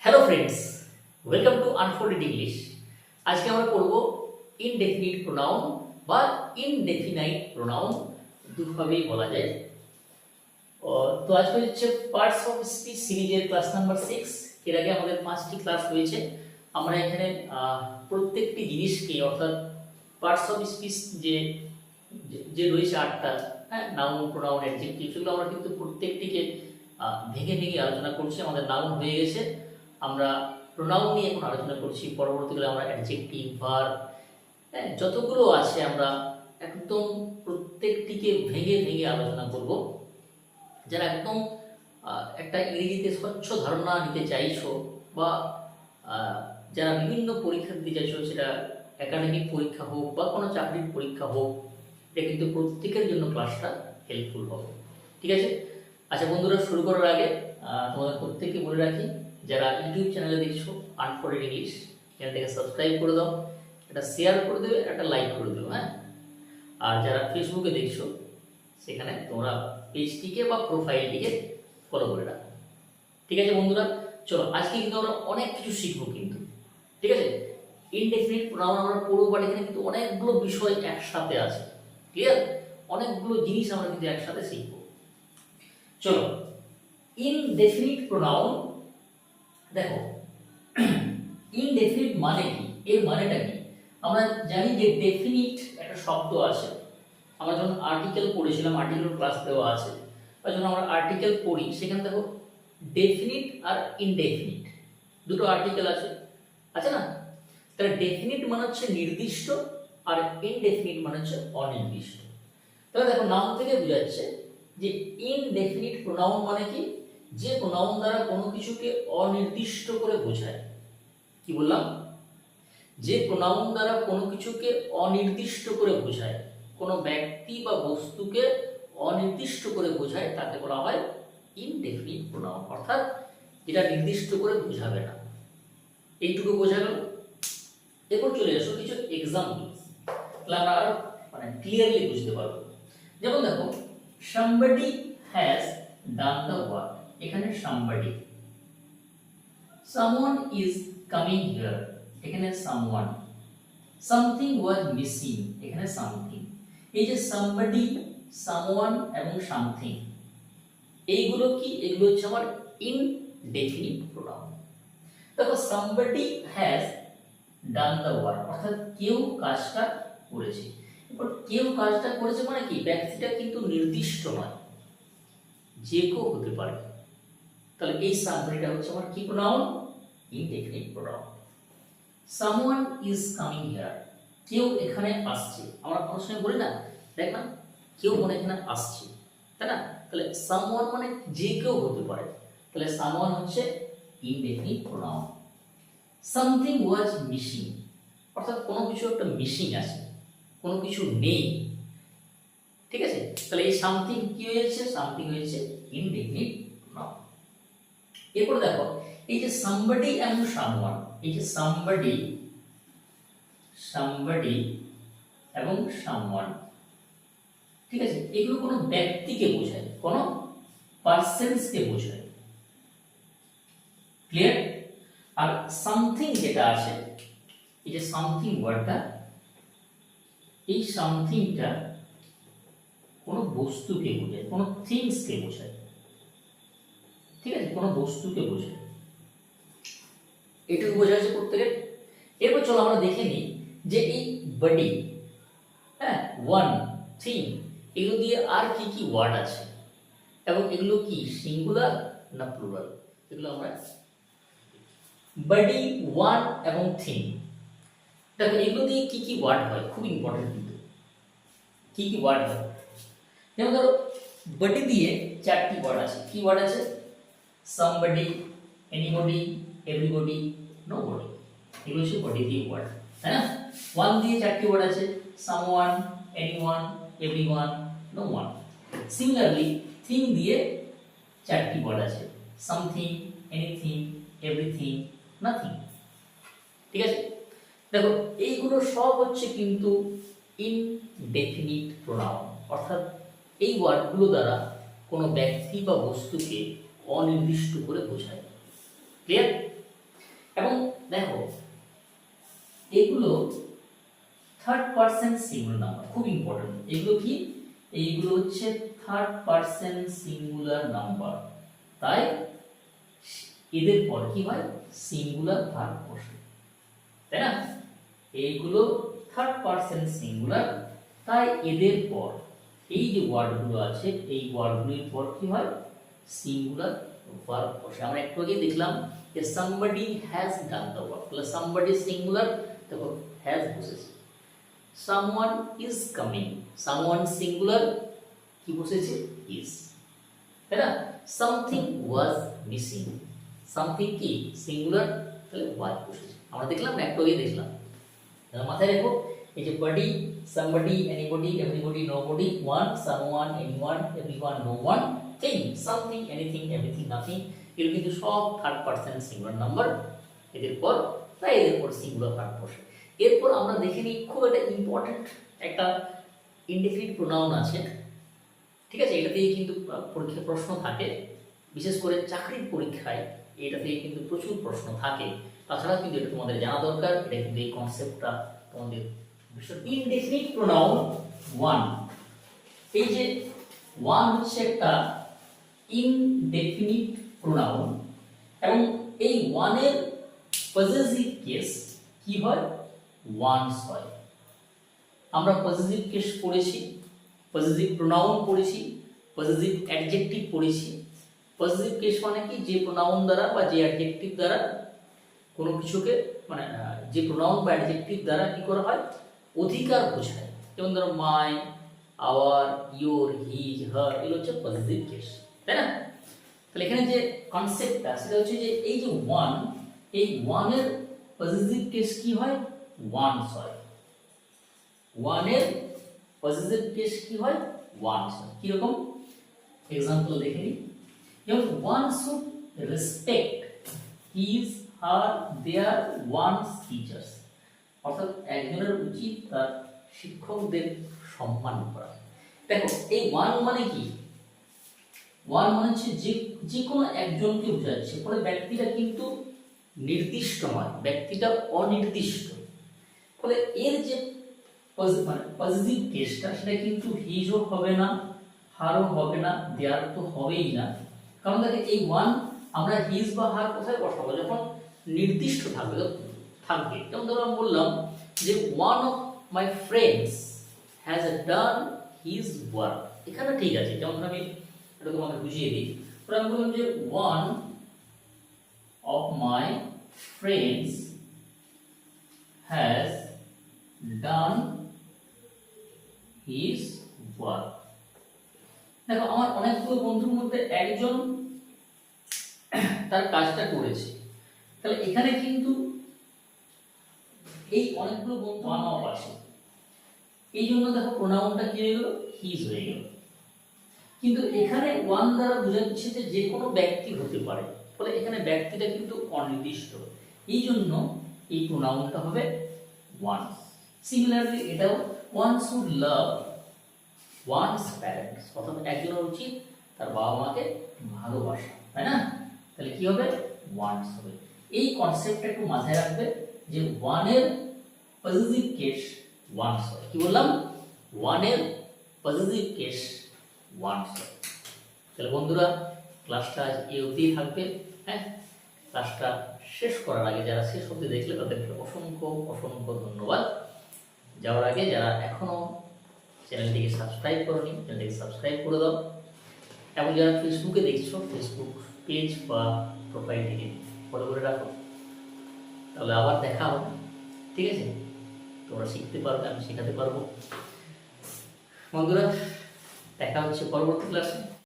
Hello friends welcome to unfolded English আজকে আমরা পড়ব ইনডেফিনিট প্রোনাউন বা ইনডেফিনাইট প্রোনাউন দুভাবেই বলা যায়। তো আজকে হচ্ছে পার্টস অফ স্পিচ সিরিজের ক্লাস নাম্বার সিক্স এর আগে আমাদের পাঁচটি ক্লাস হয়েছে আমরা এখানে প্রত্যেকটি জিনিসকে অর্থাৎ পার্টস অফ স্পিচ যে, যে- রয়েছে আটটা হ্যাঁ নাউন প্রোনাউন অ্যাডজেক্টিভ সেগুলো আমরা কিন্তু প্রত্যেকটিকে ভেঙে ভেঙে আলোচনা করছি। আমাদের নাউন হয়ে গেছে। আমরা প্রোনাউন নিয়ে এখন আলোচনা করছি। পরবর্তীকালে আমরা অ্যাডজেক্টিভ ভার্ব হ্যাঁ যতগুলো আছে আমরা একদম প্রত্যেকটিকে ভেঙে ভেঙে আলোচনা করব। যারা একদম একটা ইংরেজিতে স্বচ্ছ ধারণা নিতে চাইছো বা যারা বিভিন্ন পরীক্ষা দিতে চাইছো, সেটা একাডেমিক পরীক্ষা হোক বা কোনো চাকরির পরীক্ষা হোক, এটা কিন্তু প্রত্যেকের জন্য ক্লাসটা হেল্পফুল হবে। ঠিক আছে? আচ্ছা বন্ধুরা, শুরু করার আগে তোমাদের প্রত্যেককে বলে রাখি যারা ইউটিউব চ্যানেলে দেখছ আনফোর্ডেড ইংলিশ চ্যানেলটাকে সাবস্ক্রাইব করে দাও এটা শেয়ার করে দেবে একটা লাইক করে দেবে হ্যাঁ? আর যারা ফেসবুকে দেখছ, সেখানে তোমরা পেজটিকে বা প্রোফাইলটিকে ফলো করে রাখো। ঠিক আছে বন্ধুরা? চলো, আজকে কিন্তু আমরা অনেক কিছু শিখব কিন্তু। ঠিক আছে? ইনডেফিনিট প্রোনাউন আমরা পড়ব বাট এখানে কিন্তু অনেকগুলো বিষয় একসাথে আছে। ক্লিয়ার অনেকগুলো জিনিস আমরা কিন্তু একসাথে শিখব। চলো ইনডেফিনিট প্রোনাউন দেখো ইনডেফিনিট মানে কি? এর মানেটা কি? আমরা জানি যে ডেফিনিট একটা শব্দ আছে। আমরা যখন আর্টিকেল পড়েছিলাম আর্টিকেল ক্লাস দেওয়া আছে, বা যখন আমরা আর্টিকেল পড়ি, সেখানে দেখো ডেফিনিট আর ইনডেফিনিট দুটো আর্টিকেল আছে। আছে না? তাহলে ডেফিনিট মানে হচ্ছে নির্দিষ্ট আর ইনডেফিনিট মানে হচ্ছে অনির্দিষ্ট। তাহলে দেখো, নাম থেকে বোঝাচ্ছে যে ইনডেফিনিট প্রোনাউন মানে কি? যে প্রোনাউন দ্বারা কোনো কিছুকে অনির্দিষ্ট করে বোঝায়। কি বললাম? যে প্রোনাউন দ্বারা কোনো কিছুকে অনির্দিষ্ট করে বোঝায়, কোনো ব্যক্তি বা বস্তুকে অনির্দিষ্ট করে বোঝায়, তাকে বলা হয় ইনডেফিনিট প্রোনাউন অর্থাৎ যেটা নির্দিষ্ট করে বোঝাবে না। এইটুকু বোঝা গেল এরপর চলে আসো কিছু এক্সাম্পল তাহলে আমরা মানে ক্লিয়ারলি বুঝতে পারব। যেমন দেখো, somebody has done the work এখানে somebody someone is coming here এখানে সামওয়ান সামথিং ওয়াজ মিসিং এখানে সামথিং এই যে সামবাডি সামওয়ান এবং সামথিং এইগুলো কি? এগুলো হচ্ছে আমার ইন ডেফিনিট প্রোডাম দেখো somebody has done the work অর্থাৎ কেউ কাজটা করেছে। এবার কেউ কাজটা করেছে মানে কি? ব্যক্তিটা কিন্তু নির্দিষ্ট নয়। যে কেউ হতে পারে। তাহলে এই সামগ্রীটা হচ্ছে আমার কি pronoun indefinite pronoun someone is coming here কেউ এখানে আসছে। আমরা কোনো সময় বলি না, দেখ না, কেউ মনে এখানে আসছে, তাই না? তাহলে সামওয়ান মানে যে কেউ হতে পারে। তাহলে সামওয়ান হচ্ছে indefinite pronoun something was missing অর্থাৎ কোনো কিছু একটা মিসিং আছে, কোনো কিছু নেই। ঠিক আছে? তাহলে এই সামথিং কি হয়েছে? সামথিং হয়েছে ইনডেফিনিট এরপর দেখো, এই যে সামবডি এবং সামওয়ান এই যে সামবডি সামবডি এবং সামওয়ান ঠিক আছে? এগুলো কোনো ব্যক্তিকে বোঝায়, কোনো পার্সনসকে বোঝায়। ক্লিয়ার আর সামথিং যেটা আছে, এই যে সামথিং ওয়ার্ডটা এই সামথিংটা কোনো বস্তুকে বোঝায়, কোনো থিংসকে বোঝায়। ঠিক আছে, কোনো বস্তুকে বোঝায় এটুকু বোঝা যাচ্ছে প্রত্যেকের? এরপর চলো আমরা দেখে নিই যে এই বডি হ্যাঁ ওয়ান থিং এগুলো দিয়ে আর কি কি ওয়ার্ড আছে? এবং এগুলো কি সিঙ্গুলার না প্লুরাল এগুলো আমরা বডি ওয়ান এবং থিং দেখো, এগুলো দিয়ে কি কি ওয়ার্ড হয়? খুব ইম্পর্টেন্ট কিন্তু। কি কি ওয়ার্ড হয়? যেমন ধরো বডি দিয়ে চারটি ওয়ার্ড আছে। কি ওয়ার্ড আছে? এনিবডি এভরিবডি নো বডি এগুলো হচ্ছে বডি দিয়ে ওয়ার্ড তাই না? ওয়ান দিয়ে চারটি ওয়ার্ড আছে someone anyone everyone no one similarly thing দিয়ে চারটি ওয়ার্ড আছে সামথিং এনিথিং এভরিথিং নাথিং ঠিক আছে? দেখো, এইগুলো সব হচ্ছে কিন্তু ইনডেফিনিট প্রোনাউন অর্থাৎ এই ওয়ার্ডগুলো দ্বারা কোনো ব্যক্তি বা বস্তুকে অনির্দিষ্ট করে বোঝায়। ক্লিয়ার এবং দেখো, এগুলো থার্ড পার্সন সিঙ্গুলার নাম্বার খুব ইম্পর্টেন্ট এগুলো কি? এইগুলো হচ্ছে থার্ড পার্সন সিঙ্গুলার নাম্বার তাই এদের পর কি হয়? সিঙ্গুলার ভার্ব বসে তাই না? এইগুলো থার্ড পার্সন সিঙ্গুলার তাই এদের পর, এই যে ওয়ার্ডগুলো আছে, এই ওয়ার্ডগুলির পর কি হয়? সিঙ্গুলার ভার্ব বসে। আমরা একটু আগে দেখলাম যে somebody has done the work তাহলে somebody সিঙ্গুলার দেখো, has বসেছে। Someone is coming someone singular কি বসেছে? Is তাই না? সামথিং ওয়াজ মিসিং সামথিং কি? সিঙ্গুলার তাহলে ওয়াজ বসেছে। আমরা দেখলাম একটু আগে দেখলাম। মাথায় রেখো, এই যে body somebody anybody everybody nobody one someone anyone everyone no one thing something anything everything nothing এগুলো কিন্তু সব থার্ড পার্সন সিঙ্গুলার নাম্বার এদের পর তাই এদের পর সিঙ্গুলার ভার্ব বসে এরপর আমরা দেখে নিই, খুব একটা ইম্পর্টেন্ট একটা ইনডেফিনিট প্রোনাউন আছে, ঠিক আছে এটা থেকে কিন্তু পরীক্ষায় প্রশ্ন থাকে, বিশেষ করে চাকরির পরীক্ষায় এটা থেকে কিন্তু প্রচুর প্রশ্ন থাকে। তাছাড়া কিন্তু এটা তোমাদের জানা দরকার, এটা কিন্তু এই কনসেপ্টটা তোমাদের ইনডেফিনিট প্রোনাউন ওয়ান এই যে ওয়ান হচ্ছে একটা ইনডেফিনিট প্রোনাউন এবং এই ওয়ানের পজেসিভ কেস কি হয়? ওয়ান্স হয়। আমরা পজেসিভ কেস পড়েছি পজিটিভ প্রোনাউন পড়েছি পজিটিভ অ্যাডজেক্টিভ পড়েছি। পজিটিভ কেস মানে কি? যে প্রোনাউন দ্বারা বা যে অ্যাডজেক্টিভ দ্বারা কোনো কিছুকে মানে যে প্রোনাউন বা অ্যাডজেক্টিভ দ্বারা কি করা হয়? অধিকার বোঝায় যেমন ধরো my our your his her, এগুলো হচ্ছে পজিটিভ কেস তাই না? তাহলে এখানে যে কনসেপ্টটা সেটা হচ্ছে যে এই যে ওয়ান এই ওয়ানের পজিটিভ কেস কি হয়? ওয়ানস হয়। ওয়ানের পজিটিভ কেস কি হয়? ওয়ান্স হয়। কীরকম? এক্সাম্পল দেখে নিই। যেমন one should respect his her their one's teachers অর্থাৎ একজনের উচিত তার শিক্ষকদের সম্মান করা। দেখো, এই ওয়ান মানে কি? ওয়ান মানে হচ্ছে যে যে কোনো একজনকে বোঝাচ্ছে ফলে ব্যক্তিটা কিন্তু নির্দিষ্ট নয়, ব্যক্তিটা অনির্দিষ্ট। ফলে এর যে মানে পজিটিভ কেসটা সেটা কিন্তু হিজও হবে না হারও হবে না দেয়ার তো হবেই না। কারণ দেখে, এই ওয়ান আমরা হিজ বা হার কোথায় বসাবো? যখন নির্দিষ্ট থাকবে থাকবে যেমন ধরো আমি বললাম যে one of my friends has done his work এখানে ঠিক আছে, যেমন আমি এটা তোমাকে বুঝিয়ে দিই। ধরো আমি বললাম যে one of my friends has done his work দেখো, আমার অনেকগুলো বন্ধুর মধ্যে একজন তার কাজটা করেছে। তাহলে এখানে কিন্তু এই অনেকগুলো বন্ধু অফ আছে। এই জন্য দেখো প্রোনাউনটা কি হয়ে গেল? হিজ হয়ে গেল। কিন্তু এখানে ওয়ান দ্বারা বোঝাচ্ছে যে যে কোনো ব্যক্তি হতে পারে। ফলে এখানে ব্যক্তিটা কিন্তু অনির্দিষ্ট। এই জন্য এই প্রোনাউনটা হবে ওয়ান সিমিলারলি এটাও one should love one's parents অর্থাৎ একজনের উচিত তার বাবা মাকে ভালোবাসা তাই না? তাহলে কি হবে? ওয়ান্স হবে। এই কনসেপ্টটা একটু মাথায় রাখবে। যে ওয়ানের পজিটিভ কেস ওয়ান্স হয় কি বললাম? ওয়ানের পজিটিভ কেস ওয়ান্স হয় তাহলে বন্ধুরা ক্লাসটা আজ এই অবধি থাকবে। হ্যাঁ? ক্লাসটা শেষ করার আগে যারা শেষ অবধি দেখলে তাদেরকে অসংখ্য অসংখ্য ধন্যবাদ। যাওয়ার আগে যারা এখনও চ্যানেলটিকে সাবস্ক্রাইব করনি, চ্যানেলটিকে সাবস্ক্রাইব করে দাও। এবং যারা ফেসবুকে দেখছ ফেসবুক পেজ বা প্রোফাইলটিকে ফলো করে রাখো। তাহলে আবার দেখা হবে। ঠিক আছে? তোমরা শিখতে পারবে, আমি শেখাতে পারব। বন্ধুরা, দেখা হচ্ছে পরবর্তী ক্লাসে